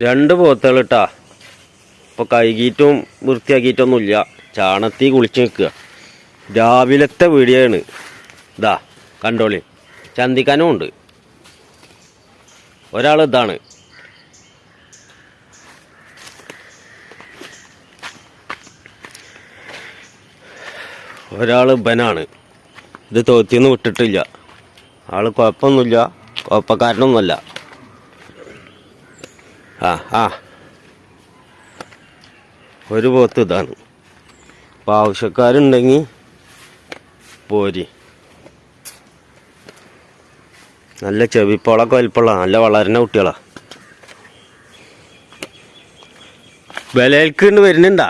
രണ്ട് പോത്തുകൾ ഇട്ടാ ഇപ്പൊ കഴുകിയിട്ടും വൃത്തിയാക്കിയിട്ടൊന്നുമില്ല. ചാണത്തി കുളിച്ച് നിൽക്കുക. രാവിലത്തെ വീടിയാണ് ഇതാ കണ്ടോളി. ചന്തിക്കാനും ഉണ്ട്. ഒരാൾ ഇതാണ്. ഒരാൾ ബനാണ് ഇത് തോത്തിന്ന് വിട്ടിട്ടില്ല. ആൾ കുഴപ്പമൊന്നുമില്ല. കുഴപ്പക്കാരനൊന്നുമല്ല. ആ ആ. ഒരു പോത്ത് ഇതാണ്. അപ്പോൾ ആവശ്യക്കാരുണ്ടെങ്കിൽ പോരി. നല്ല ചെവിപ്പോളൊക്കെ വലിപ്പമുള്ള നല്ല വളരുന്ന കുട്ടികളാ. വിലയിൽക്കുണ്ട് വരുന്നുണ്ടാ?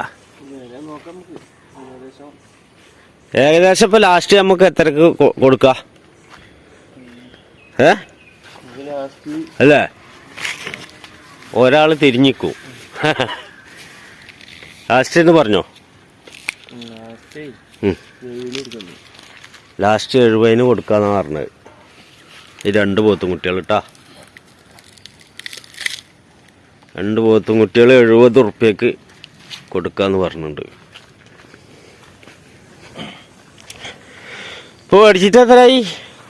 ഏകദേശം ഇപ്പൊ ലാസ്റ്റ് നമുക്ക് എത്രക്ക് കൊടുക്ക കൊടുക്കാം? ഏ? അല്ലേ? ഒരാൾ തിരിഞ്ഞിക്കും. ലാസ്റ്റ് എന്ന് പറഞ്ഞോ. ലാസ്റ്റ് എഴുപതിന് കൊടുക്കാന്നാ പറഞ്ഞത്. ഈ രണ്ട് പോത്തും കുട്ടികൾ കേട്ടാ രണ്ട് പോത്തും കുട്ടികൾ എഴുപത് ഉറുപ്പ്യക്ക് കൊടുക്കാന്ന് പറഞ്ഞിട്ടുണ്ട്. ഇപ്പോൾ മേടിച്ചിട്ട് എത്രയായി?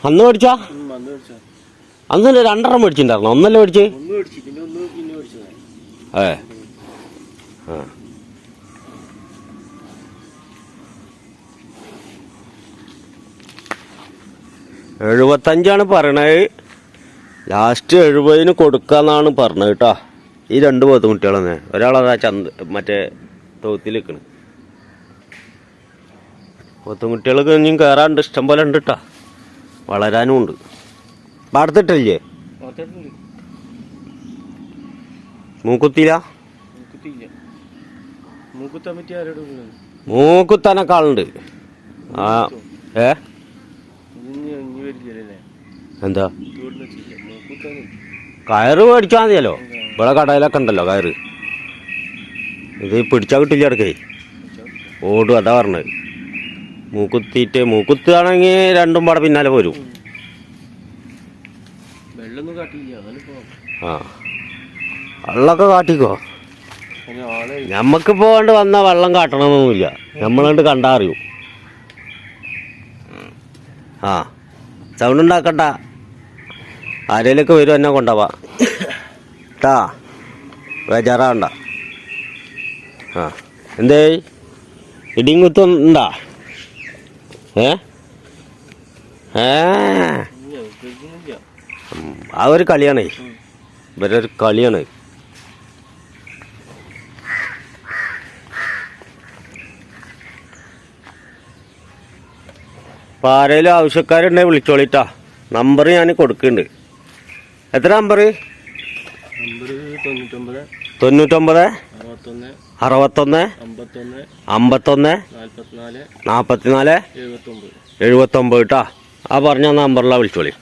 അന്ന് മേടിച്ചാ? അന്ന് രണ്ടെണ്ണം മേടിച്ചിട്ടുണ്ടായിരുന്നു? ഒന്നല്ലേ മേടിച്ച്? അതെ ആ. എഴുപത്തഞ്ചാണ് പറയണത്. ലാസ്റ്റ് എഴുപതിന് കൊടുക്കാന്നാണ് പറഞ്ഞത് കേട്ടോ ഈ രണ്ട് പോത്ത് കുട്ടികളെന്നെ. ഒരാളതാ ചന്ത മറ്റേ തോത്തിൽ നിൽക്കണ് പോത്തുംകുട്ടികൾക്ക് ഇനിയും കയറാണ്ട് ഇഷ്ടം പോലെ ഉണ്ട് കേട്ടോ വളരാനും ഉണ്ട്. പാടത്തിട്ടില്ലേ? മൂക്കുത്തിയില്ല. പറ്റിയ ആ ഏ? എന്താ? കയറ് മേടിച്ചാൽ മതിയല്ലോ. ഇവിടെ കടയിലൊക്കെ ഉണ്ടല്ലോ കയറ്. ഇത് പിടിച്ചാ കിട്ടില്ല ഇടക്കേ ഓടും അതാ പറഞ്ഞത്. മൂക്കുത്തിയിട്ട് മൂക്കുത്താണെങ്കിൽ രണ്ടും പാടെ പിന്നാലെ പോരും. ആ. വെള്ളമൊക്കെ കാട്ടിക്കോ. നമ്മക്കിപ്പോ കൊണ്ട് വന്നാൽ വന്ന വെള്ളം കാട്ടണമെന്നൊന്നുമില്ല നമ്മളണ്ട് കണ്ടാ അറിയും ആ സൗണ്ട് ഉണ്ടാക്കണ്ട. ആരേലൊക്കെ വരും എന്നെ കൊണ്ടുപോവാ കേട്ടാ ബേജാറാണ്ട ആ എന്തേ? ഇടിയും കുത്തും ഉണ്ടാ? ഏ? ഏ? ആ ഒരു കളിയാണേ. ഇവരൊരു കളിയാണ്. അപ്പോൾ ആരെങ്കിലും ആവശ്യക്കാരുണ്ടെങ്കിൽ വിളിച്ചോളിട്ടാ. നമ്പർ ഞാൻ കൊടുക്കുന്നുണ്ട് എത്ര നമ്പർ തൊണ്ണൂറ്റൊമ്പത് അറുപത്തൊന്ന് അമ്പത്തൊന്ന് നാൽപ്പത്തിനാല് എഴുപത്തൊമ്പത്. കേട്ടാ ആ പറഞ്ഞ നമ്പറിലാണ് വിളിച്ചോളി.